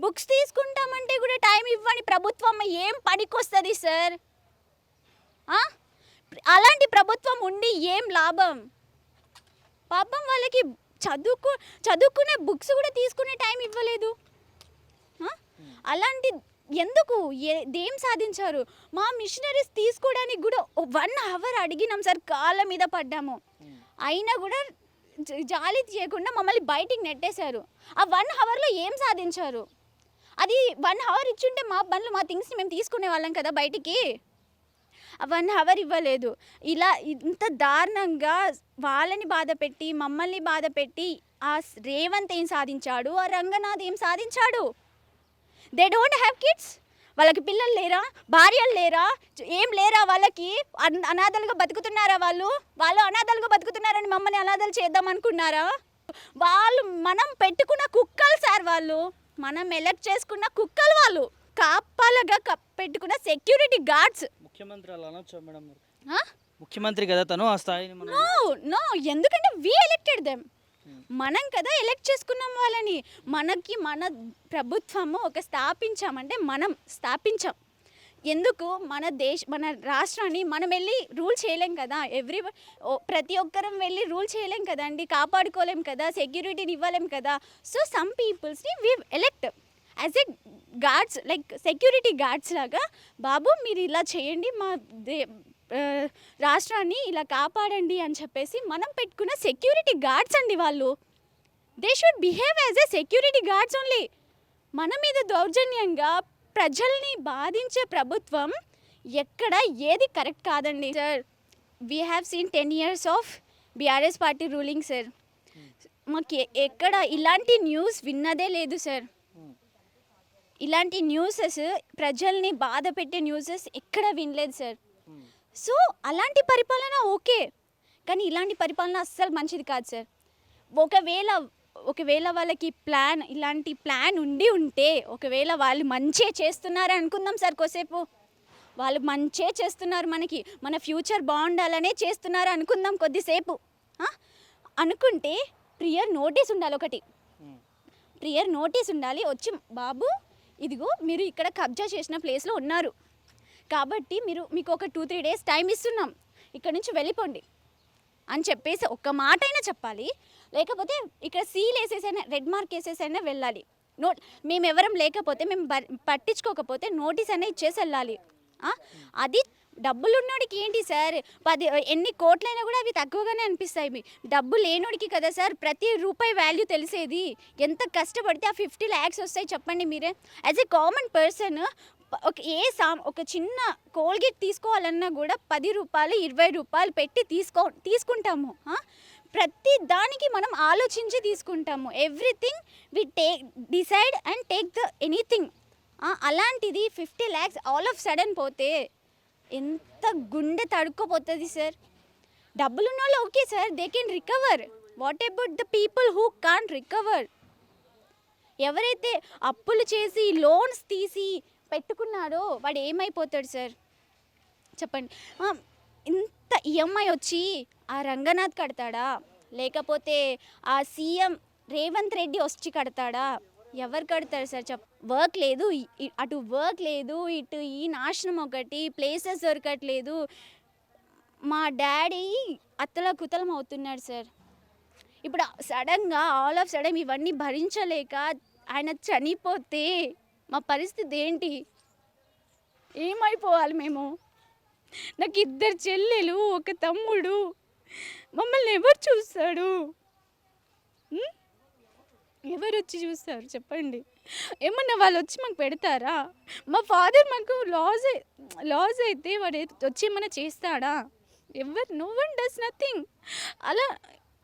Books తీసుకుంటామంటే కూడా time ఇవ్వని ప్రభుత్వం ఏం పనికొస్తుంది సార్? అలాంటి ప్రభుత్వం ఉండి ఏం లాభం? పాపం వాళ్ళకి చదువుకు చదువుకునే బుక్స్ కూడా తీసుకునే టైం ఇవ్వలేదు? అలాంటి ఎందుకు? ఏ- దేం సాధించారు? మా మిషనరీస్ తీసుకోవడానికి కూడా వన్ అవర్ అడిగినాం సార్. కాళ్ళ మీద పడ్డాము. అయినా కూడా జాలి చేయకుండా మమ్మల్ని బయటికి నెట్టేశారు. ఆ వన్ అవర్లో ఏం సాధించారు? అది వన్ అవర్ ఇచ్చుంటే మా బండ్లు మా థింగ్స్ని మేము తీసుకునే వాళ్ళం కదా బయటికి? వన్ అవర్ ఇవ్వలేదు. ఇలా ఇంత దారుణంగా వాళ్ళని బాధ పెట్టి మమ్మల్ని బాధ పెట్టి ఆ రేవంత్ ఏం సాధించాడు? ఆ రంగనాథ్ ఏం సాధించాడు? దే డోంట్ హ్యావ్ కిడ్స్ వాళ్ళకి పిల్లలు లేరా? భార్యలు లేరా? ఏం లేరా వాళ్ళకి? అన్- అనాథలుగా బతుకుతున్నారా వాళ్ళు? వాళ్ళు అనాథలుగా బతుకుతున్నారని మమ్మల్ని అనాథలు చేద్దాం అనుకున్నారా? వాళ్ళు మనం పెట్టుకున్న కుక్కలు సార్ వాళ్ళు. మనం ఎలక్ట్ చేసుకున్న కుక్కలు వాళ్ళు. కాపాలగా కప్ పెట్టుకున్న సెక్యూరిటీ గార్డ్స్. ముఖ్యమంత్రి అలా అనొచ్చా మేడం మరి? ముఖ్యమంత్రి కదా తను ఆ స్థాయిని నో నో ఎందుకంటే వి ఎలక్టెడ్ దెమ్ మనం కదా ఎలెక్ట్ చేసుకున్నాం వాళ్ళని. మనకి మన ప్రభుత్వము ఒక స్థాపించామంటే మనం స్థాపించాం. ఎందుకు? మన దేశ మన రాష్ట్రాన్ని మనం వెళ్ళి రూల్ చేయలేం కదా. ఎవ్రీ ప్రతి ఒక్కరం వెళ్ళి రూల్ చేయలేం కదండి కాపాడుకోలేం కదా. సెక్యూరిటీని ఇవ్వలేం కదా. So some పీపుల్స్ని we elect as a guards like security guards లాగా బాబు మీరు ఇలా చేయండి మా దే రాష్ట్రాన్ని ఇలా కాపాడండి అని చెప్పేసి మనం పెట్టుకున్న సెక్యూరిటీ గార్డ్స్ అండి వాళ్ళు. They should behave as a security guards only మన మీద దౌర్జన్యంగా ప్రజల్ని బాధించే ప్రభుత్వం ఎక్కడ ఏది కరెక్ట్ కాదండి. Sir we have seen ten years of BRS party ruling sir మాకు ఎక్కడ ఇలాంటి న్యూస్ విన్నదే లేదు సార్ ఇలాంటి న్యూసెస్ ప్రజల్ని బాధ పెట్టే న్యూసెస్ ఎక్కడ వినలేదు సార్ సో అలాంటి పరిపాలన ఓకే. కానీ ఇలాంటి పరిపాలన అస్సలు మంచిది కాదు సార్. ఒకవేళ ఒకవేళ వాళ్ళకి ప్లాన్ ఇలాంటి ప్లాన్ ఉండి ఉంటే ఒకవేళ వాళ్ళు మంచే చేస్తున్నారు అనుకుందాం సార్ కోసేపు వాళ్ళు మంచే చేస్తున్నారు మనకి. మన ఫ్యూచర్ బాగుండాలనే చేస్తున్నారు అనుకుందాం కొద్దిసేపు? అనుకుంటే ప్రియర్ నోటీస్ ఉండాలి ఒకటి. ప్రియర్ నోటీస్ ఉండాలి. వచ్చి బాబు ఇదిగో మీరు ఇక్కడ కబ్జా చేసిన ప్లేస్లో ఉన్నారు. కాబట్టి మీరు మీకు ఒక టూ త్రీ డేస్ టైం ఇస్తున్నాం. ఇక్కడ నుంచి వెళ్ళిపోండి. అని చెప్పేసి ఒక్క మాట అయినా చెప్పాలి. లేకపోతే ఇక్కడ సీల్ వేసేసైనా రెడ్ మార్క్ వేసేసైనా వెళ్ళాలి. నో మేము ఎవరం లేకపోతే మేము బ- పట్టించుకోకపోతే నోటీస్ అయినా ఇచ్చేసి వెళ్ళాలి. అది డబ్బులు ఉన్నోడికి ఏంటి సార్? పది ఎన్ని కోట్లైనా కూడా అవి తక్కువగానే అనిపిస్తాయి. మీ- డబ్బు లేనోడికి కదా సార్ ప్రతి రూపాయి వాల్యూ తెలిసేది. ఎంత కష్టపడితే ఆ ఫిఫ్టీ ల్యాక్స్ వస్తాయి చెప్పండి మీరే. యాజ్ ఎ కామన్ పర్సన్ ఒక ఏ సా ఒక చిన్న కోల్గేట్ తీసుకోవాలన్నా కూడా పది రూపాయలు ఇరవై రూపాయలు పెట్టి తీసుకో తీసుకుంటాము. ప్రతి దానికి మనం ఆలోచించి తీసుకుంటాము. Everything we take decide and take the anything. అలాంటిది fifty lakhs all of sudden పోతే ఎంత గుండె తడుక్కోపోతుంది సార్ డబ్బులు ఉన్న వాళ్ళు okay sir they can recover what about the people who can't recover ఎవరైతే అప్పులు చేసి లోన్స్ తీసి పెట్టుకున్నాడో వాడు ఏమైపోతాడు సార్ చెప్పండి. ఇంత ఈఎంఐ వచ్చి ఆ రంగనాథ్ కడతాడా? లేకపోతే ఆ సీఎం రేవంత్ రెడ్డి వచ్చి కడతాడా? ఎవరు కడతారు సార్? చెప్ వర్క్ లేదు. అటు వర్క్ లేదు ఇటు ఈ నాశనం ఒకటి ప్లేసెస్ దొరకట్లేదు. మా డాడీ అత్తల కుతలం అవుతున్నాడు సార్. ఇప్పుడు సడన్గా ఆల్ ఆఫ్ సడన్ ఇవన్నీ భరించలేక ఆయన చనిపోతే మా పరిస్థితి ఏంటి? ఏమైపోవాలి మేము? నాకు ఇద్దరు చెల్లెలు ఒక తమ్ముడు. మమ్మల్ని ఎవరు చూస్తాడు? ఎవరు వచ్చి చూస్తారు? చెప్పండి. ఏమన్నా వాళ్ళు వచ్చి మాకు పెడతారా? మా ఫాదర్ మాకు లాస్ లాస్ అయితే వాడు వచ్చి ఏమైనా చేస్తాడా? ఎవరు? No one does nothing. అలా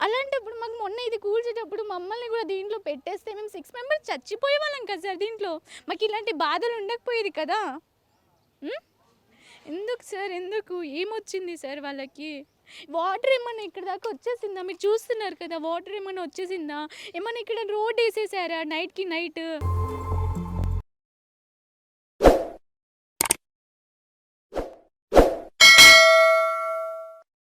అలాంటప్పుడు మాకు మొన్న ఇది కూల్చేటప్పుడు మమ్మల్ని కూడా దీంట్లో పెట్టేస్తే మేము సిక్స్ మెంబర్స్ చచ్చిపోయే వాళ్ళం కదా సార్ దీంట్లో. మాకు ఇలాంటి బాధలు ఉండకపోయేది కదా? ఎందుకు సార్? ఎందుకు? ఏమొచ్చింది సార్ వాళ్ళకి? వాటర్ ఏమన్నా ఇక్కడ దాకా వచ్చేసిందా? మీరు చూస్తున్నారు కదా వాటర్ ఏమన్నా వచ్చేసిందా? ఏమన్నా ఇక్కడ రోడ్ వేసేసారా? నైట్కి నైట్?